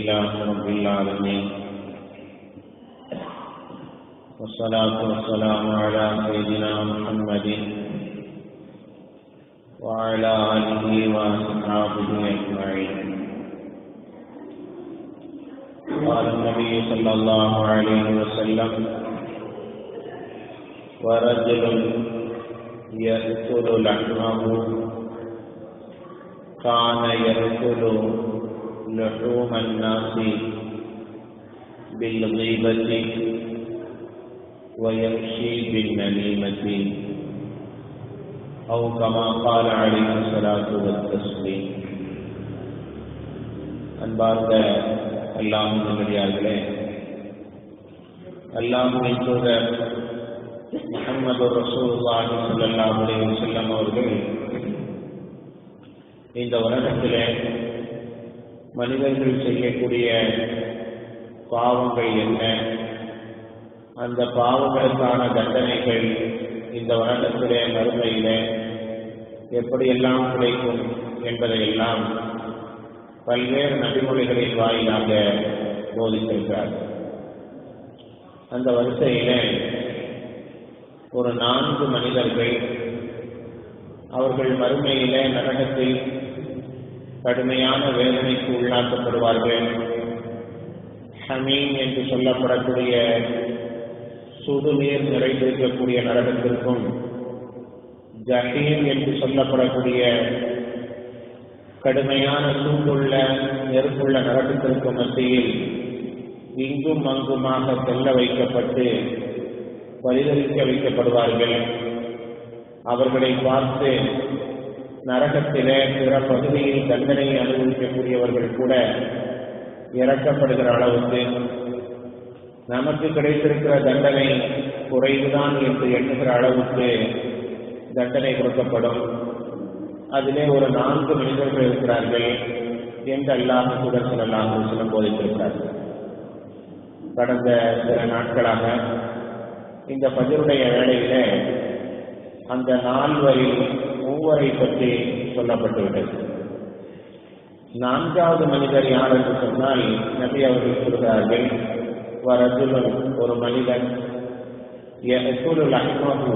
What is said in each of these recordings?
لله رب العالمين. والصلاة والسلام على سيدنا محمد وعلى آله وأصحابه أجمعين. قال النبي صلى الله عليه وسلم ورجل يأكل لحمه، كان يأكل لحوم الناس بالغيبة ويمشي بالنميمة أو كما قال عليه الصلاة والتسليم அன்பார்ந்த அல்லாம் நல்லடியார்களே அல்லாஹுவின் தூதர் முகமது ரசூலுல்லாஹி ஸல்லல்லாஹு அலைஹி வஸல்லம் அவர்கள் இந்த உலகத்திலே மனிதர்கள் செய்யக்கூடிய பாவங்கள் என்ன? அந்த பாவங்களுக்கான தண்டனைகள் இந்த உலகத்திலே மறுமையிலே எப்படியெல்லாம் கிடைக்கும் என்பதையெல்லாம் பல்வேறு நபிமொழிகளின் வாயிலாக போதித்திருக்கிறார். அந்த வரிசையிலே ஒரு நான்கு மனிதர்கள் அவர்கள் மறுமையிலே நரகத்தில் கடுமையான வேதனைக்கு உள்ளாக்கப்படுவார்கள். ஹமீம் என்று சொல்லப்படக்கூடிய சுடுநீர் நிறைந்திருக்கக்கூடிய நரகத்திற்கும் ஜஹீம் என்று சொல்லப்படக்கூடிய கடுமையான சூடுள்ள நெருப்புள்ள நரகத்திற்கும் மத்தியில் இங்கும் அங்குமாக செல்ல வைக்கப்பட்டு பரிதவிக்க வைக்கப்படுவார்கள். அவர்களை பார்த்து நரகத்திலே பிற பகுதியில் தண்டனையை அனுபவிக்கக்கூடியவர்கள் கூட இறக்கப்படுகிற அளவுக்கு நமக்கு கிடைத்திருக்கிற தண்டனை குறைவுதான் என்று எண்ணுகிற அளவுக்கு தண்டனை கொடுக்கப்படும். அதிலே ஒரு நான்கு மனிதர்கள் இருக்கிறார்கள் என்று அல்லாஹ் சுடர் சொல்லலாம் சொல்லும் போதித்திருக்கிறார்கள் கடந்த சில நாட்களாக இந்த பஜருடைய வேளையில அந்த நால்வரில் மூவரை பற்றி சொல்லப்பட்டுவிட்டது நான்காவது மனிதர் யார் என்று சொன்னால் நபி அவர்கள் சொல்கிறார்கள் வரதுலன் ஒரு மனிதன் அஹ்மஹு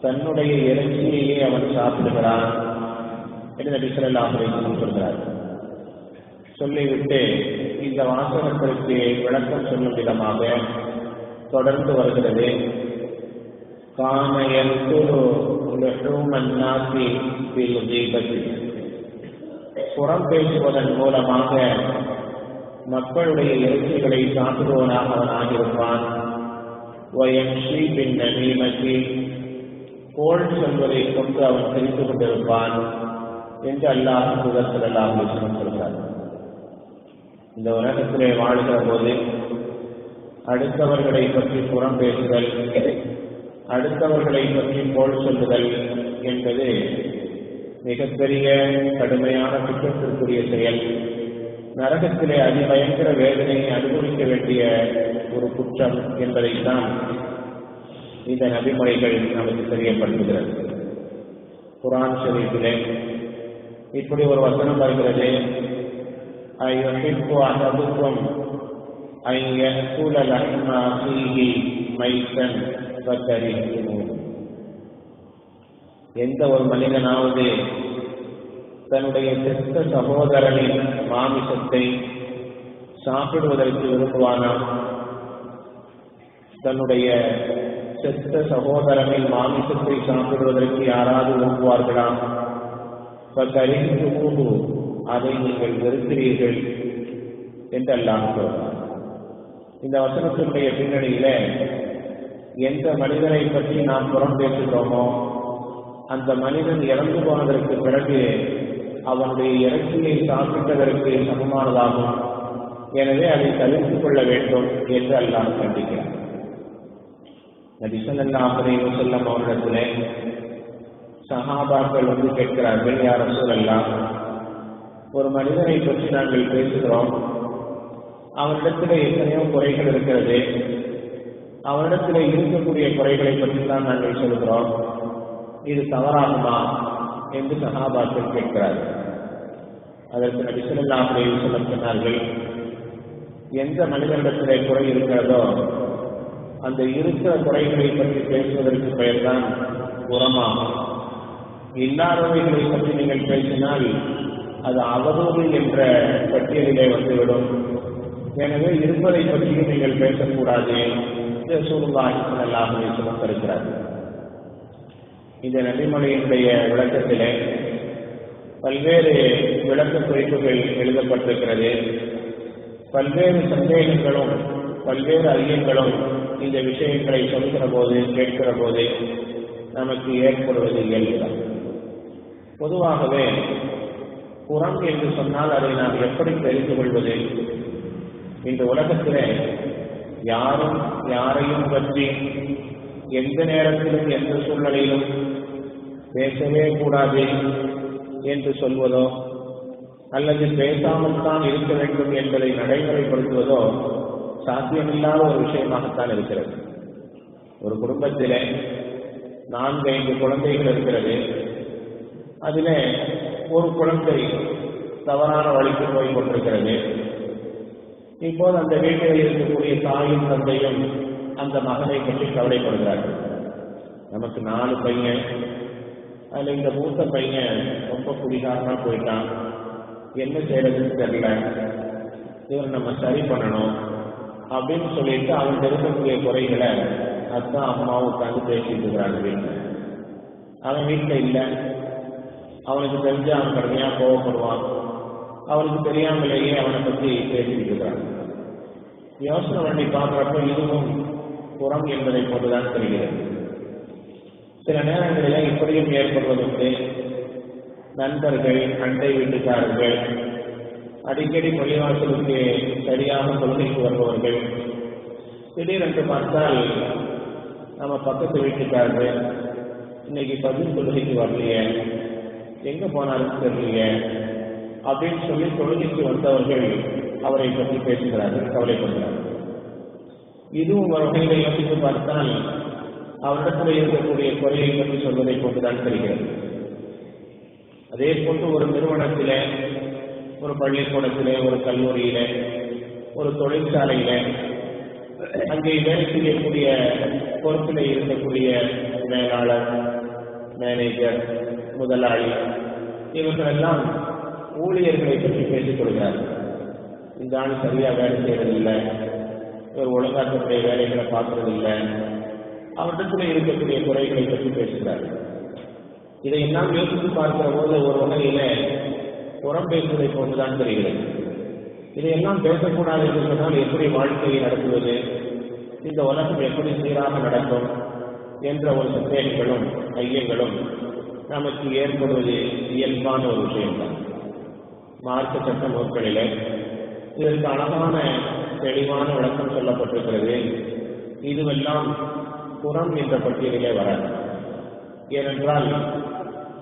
தன்னுடைய இறைச்சியையே அவன் சாப்பிடுகிறான் என்று நபி சொல்லாஹ் சொல்கிறார். சொல்லிவிட்டு இந்த வாசகத்திற்கு விளக்கம் சொல்லும் விதமாக தொடர்ந்து வருகிறது. காம எல்குரு லஹூமன்னாசி பில் கீபதி புறம் பேசுவதன் மூலமாக மக்களுடைய இறைச்சிகளை சாப்பிடுவனாக அவன் ஆகியிருப்பான். வயம்ஷி பின் நமீமதி கோல் சொல்வதை கொண்டு அவன் தெரிந்து கொண்டிருப்பான் என்று அல்லாஹ் சுதர் அல்லாஹ் சொல்கிறார். இந்த உலகத்திலே வாழ்கிற போது அடுத்தவர்களை பற்றி புறம் பேசுதல் அடுத்தவர்களை பற்றி போல் சொல்லுதல் என்பது மிகப்பெரிய கடுமையான குற்றத்திற்குரிய செயல். நரகத்திலே அதிபயங்கர வேதனையை அனுபவிக்க வேண்டிய ஒரு குற்றம் என்பதைத்தான் இந்த நபிமுறைகள் நமக்கு தெரியப்படுத்துகிறது. குரான் ஷரீஃபிலே இப்படி ஒரு வசனம் வருகிறது. ஐயோ அகதுக்கும் ஐயூல லஹ்மா ஃபீஹி மைத்தன் எந்த ஒரு மனிதனாவது தன்னுடைய செத்த சகோதரனின் மாமிசத்தை சாப்பிடுவதற்கு விரும்புவானா? தன்னுடைய செத்த சகோதரனின் மாமிசத்தை சாப்பிடுவதற்கு யாராவது விரும்புவார்களா? கரிந்து அதை நீங்கள் வெறுக்கிறீர்கள் என்றெல்லாம் சொல்றார் இந்த வசனத்தினுடைய பின்னணியில எந்த மனிதனை பற்றி நாம் புறம் பேசுகிறோமோ அந்த மனிதன் இறந்து போனதற்கு பிறகு அவனுடைய இறச்சியை சாப்பிட்டதற்கு சமமானதாகும். எனவே அதை தவிர்த்துக் கொள்ள வேண்டும் என்று அல்லாஹ் கண்டிக்கிறார் நபிசல்லாஹரை செல்லம் அவரிடத்திலே சஹாபாக்கள் வந்து கேட்கிறார்கள் யார் சொல்லலாம் ஒரு மனிதனை பற்றி நாங்கள் பேசுகிறோம். அவனிடத்தில் எத்தனையோ குறைகள் இருக்கிறது. அவனிடத்தில் இருக்கக்கூடிய குறைகளை பற்றி தான் நாங்கள் சொல்கிறோம். இது தவறாகுமா? என்று சகாபாக்கள் கேட்கிறார்கள். அதற்கு நபிசல்லாஹுடைய சொல்ல சொன்னார்கள் எந்த மனிதனிடத்திலே குறை இருக்கிறதோ அந்த இருக்கிற குறைகளை பற்றி பேசுவதற்கு பெயர்தான் உரமாகும். இல்லாதவைகளை பற்றி நீங்கள் பேசினால் அது அவதூறு என்ற பட்டியலிலே வந்துவிடும். எனவே இருப்பதை பற்றியும் நீங்கள் பேசக்கூடாது. ரசூலுல்லாஹி சூழ்நிலை சொல்லாமல் இந்த நபிமொழியினுடைய விளக்கத்திலே பல்வேறு விளக்க குறிப்புகள் எழுதப்பட்டிருக்கிறது. பல்வேறு சந்தேகங்களும் பல்வேறு ஐயங்களும் இந்த விஷயங்களை சொல்கிற போது கேட்கிற போது நமக்கு ஏற்படுவது இயல்புதான். பொதுவாகவே புறம் என்று சொன்னால் அதை நாம் எப்படி தெரிந்து கொள்வது? இந்த உலகத்திலே யாரும் யாரையும் பற்றி எந்த நேரத்திலும் எந்த சூழ்நிலையிலும் பேசவே கூடாது என்று சொல்வதோ அல்லது பேசாமல் தான் இருக்க வேண்டும் என்பதை நடைமுறைப்படுத்துவதோ சாத்தியமில்லாத ஒரு விஷயமாகத்தான் இருக்கிறது. ஒரு குடும்பத்தில் நான்கு ஐந்து குழந்தைகள் இருக்கிறது. அதில் ஒரு குழந்தை தவறான வழிக்கு போய் கொண்டிருக்கிறது. இப்போது அந்த வீட்டில் இருக்கக்கூடிய தாயும் தந்தையும் அந்த மகனை பற்றி கவலைப்படுகிறார்கள். நமக்கு நாலு பையன். அதில் இந்த மூத்த பையன் ரொம்ப குடிகாரனா போயிட்டான். என்ன செய்யறதுன்னு தெரியல. இவர் நம்ம சரி பண்ணணும் அப்படின்னு சொல்லிட்டு அவன் இருக்கக்கூடிய குறைகளை அதான் அம்மாவும் உட்காந்து பேசிட்டு இருக்கிறாங்க வீட்டில். அவன் வீட்டில் இல்லை. அவனுக்கு தெரிஞ்சு அவன் கடுமையா கோவப்படுவான். அவனுக்கு தெரியாமலேயே அவனை பற்றி பேசிவிடுகிறான் யோசனை பண்ணி பார்க்குறப்ப இதுவும் புறம் என்பதை போன்றுதான் தெரிகிறது. சில நேரங்களில் இப்படியும் ஏற்படுவதுண்டு நண்பர்கள் அண்டை வீட்டுக்காரர்கள் அடிக்கடி மொழிவாசலுக்கு சரியாக தொழுகைக்கு வருபவர்கள் திடீரென்று பார்த்தால் நம்ம பக்கத்து வீட்டுக்காரர்கள் இன்னைக்கு பதில் தொழுகைக்கு வரலையே எங்க போனாலும் தெரியலையே அப்படின்னு சொல்லி தொழுகைக்கு வந்தவர்கள் அவரை பற்றி பேசுகிறார்கள் கவலைப்படுகிறார்கள் இதுவும் ஒரு வகையில் யோசித்து பார்த்தால் அவரிடத்தில் இருக்கக்கூடிய குறையை பற்றி சொல்வதை போட்டுதான் தெரிகிறது. அதே போன்று ஒரு நிறுவனத்திலே ஒரு பள்ளிக்கூடத்திலே ஒரு கல்லூரியில ஒரு தொழிற்சாலையில அங்கே வேலை செய்யக்கூடிய பொறுப்பில் இருக்கக்கூடிய மேலாளர் மேனேஜர் முதலாளி இவர்களெல்லாம் ஊழியர்களை பற்றி பேசிக் கொள்கிறார்கள் இந்த ஆள் சரியா வேலை செய்யறதில்லை. இவர் ஒழுங்கா வேலைகளை பார்க்கறதில்லை. அவரிடத்தில் இருக்கக்கூடிய குறைகளை பற்றி பேசுகிறார்கள் இதையெல்லாம் யோசித்து பார்க்கிற போது ஒரு வகையில புறம் பேசுவதை போன்றுதான் தெரிகிறது. இதையெல்லாம் பேசக்கூடாது என்று சொன்னால் எப்படி வாழ்க்கையை நடத்துவது? இந்த உலகம் எப்படி சீராக நடக்கும்? என்ற ஒரு சந்தேகங்களும் ஐயங்களும் நமக்கு ஏற்படுவது இயல்பான ஒரு விஷயம்தான். மார்க்க சட்ட நூல்களிலே இதற்கு அழகான தெளிவான விளக்கம் சொல்லப்பட்டிருக்கிறது. இதுவெல்லாம் புறம் என்ற பட்டியலிலே வராது. ஏனென்றால்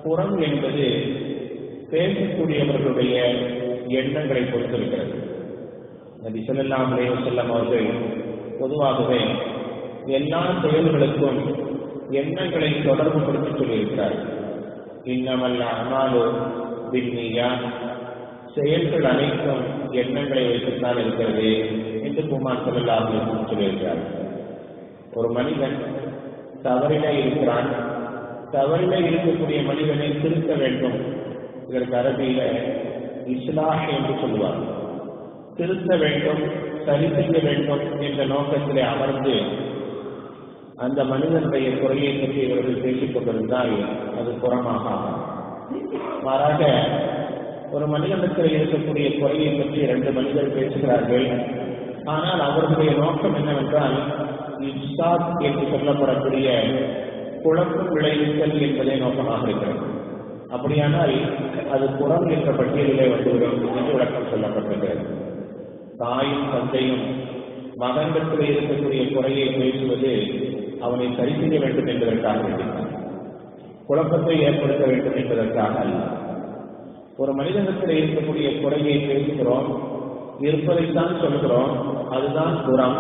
புறம் என்பது பேசக்கூடியவர்களுடைய எண்ணங்களை பொறுத்திருக்கிறது. நபி ஸல்லல்லாஹு செல்லம் அவர்கள் பொதுவாகவே எல்லா செயல்களுக்கும் எண்ணங்களை தொடர்பு படுத்தி சொல்லியிருக்கிறார் இன்னமல்ல அமாலு பின்னியா செயல்கள் அனைத்தும் எண்ணங்களை வைத்துத்தான் இருக்கிறது என்று குமார் ஸல்லல்லாஹு அலைஹி சொல்லியிருக்கிறார். ஒரு மனிதன் தவறில இருக்கிறான் தவறில இருக்கக்கூடிய மனிதனை திருத்த வேண்டும். இதற்கு அரபியில இஸ்லாஹ் என்று சொல்லுவார் திருத்த வேண்டும் சரி செய்ய வேண்டும் என்ற நோக்கத்திலே அமர்ந்து அந்த மனிதனுடைய குறையை பற்றி இவர்கள் பேசிக் கொண்டிருந்தால் அது புறமாக மாறாக ஒரு மனிதனுக்கு இருக்கக்கூடிய குறையை பற்றி இரண்டு மனிதர் பேசுகிறார்கள். ஆனால் அவர்களுடைய நோக்கம் என்னவென்றால் இப்சாத் என்று சொல்லப்படக்கூடிய குழப்பம் விளைவித்தல் என்பதே நோக்கமாக இருக்கிறது. அப்படியானால் அது புறம் என்ற பட்டியலிலே வந்துவிடும் என்று விளக்கம் சொல்லப்பட்டிருக்கிறது. தாயும் தந்தையும் மகன்களுக்கு இருக்கக்கூடிய குறையை பேசுவது அவனை சரி செய்ய வேண்டும் என்பதற்காக குழப்பத்தை ஏற்படுத்த வேண்டும் என்பதற்காக அல்ல. ஒரு மனிதனுக்கு இருக்கக்கூடிய குறையை பேசுகிறோம் இருப்பதைத்தான் சொல்கிறோம் அதுதான் புறம்.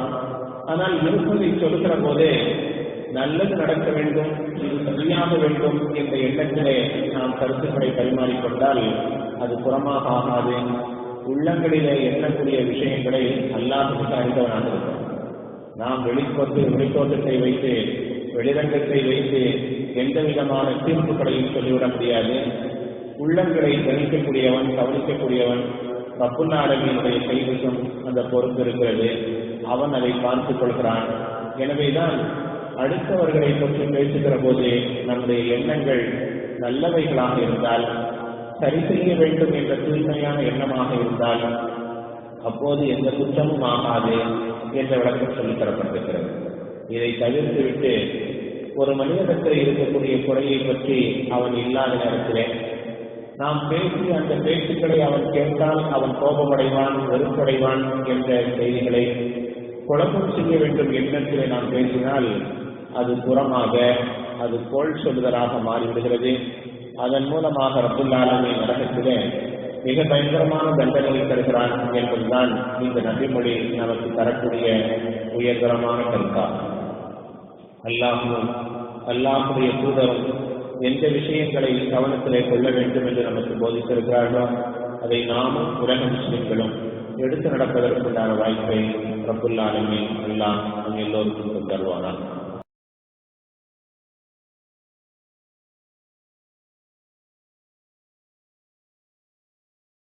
ஆனால் இருப்பதை சொல்கிற போதே நல்லது நடக்க வேண்டும் இது சரியாக வேண்டும் என்ற எண்ணத்திலே நாம் கருத்துக்களை பரிமாறிக்கொண்டால் அது புறமாக ஆகாது. உள்ளங்களிலே எண்ணக்கூடிய விஷயங்களை அல்லாமல் அறிந்தவனாக இருக்கும் நாம் வெளிப்பட்டு வெளித்தோட்டத்தை வைத்து வெளிரங்கத்தை வைத்து எந்த விதமான தீர்ப்புகளையும் சொல்லிவிட முடியாது. உள்ளங்களை கணிக்கக்கூடியவன் கவனிக்கக்கூடியவன் ரப்புல்லாடவினுடைய கைவசம் அந்த பொறுப்பு இருக்கிறது. அவன் அதை பார்த்துக் கொள்கிறான். எனவேதான் அடுத்தவர்களை பற்றி பேசுகிற போது நம்முடைய எண்ணங்கள் நல்லவைகளாக இருந்தால் சரி செய்ய வேண்டும் என்ற தூய்மையான எண்ணமாக இருந்தால் அப்போது எந்த குற்றமும் ஆகாது என்ற விளக்கம் சொல்லித் தரப்பட்டிருக்கிறது இதை தவிர்த்துவிட்டு ஒரு மனிதனுக்கு இருக்கக்கூடிய குறையை பற்றி அவன் இல்லாத நேரத்திலே நாம் பேசி அந்த பேச்சுக்களை அவன் கேட்டால் அவன் கோபமடைவான் வெறுப்படைவான் என்ற செய்திகளை குழப்பம் செய்ய வேண்டும் எண்ணத்திலே நாம் பேசினால் அது புறமாக அது கோல் சொல்லுதலாக மாறிவிடுகிறது. அதன் மூலமாக ரப்புல்லாலுமே நரகத்திலே மிக பயங்கரமான தண்டனை தருகிறான் என்பதுதான் இந்த நபிமொழி நமக்கு தரக்கூடிய உயர்தரமான கருத்தாகும் அல்லாஹும் அல்லாஹுடைய தூதரும் எந்த விஷயங்களை கவனத்திலே கொள்ள வேண்டும் என்று நமக்கு போதித்திருக்கிறார்களோ அதை நாமும் உலக முஸ்லிம்களும் எடுத்து நடப்பதற்குண்டான வாய்ப்பை ரப்புல்லாலுமே எல்லாம் எல்லோருக்கும் தருவானார்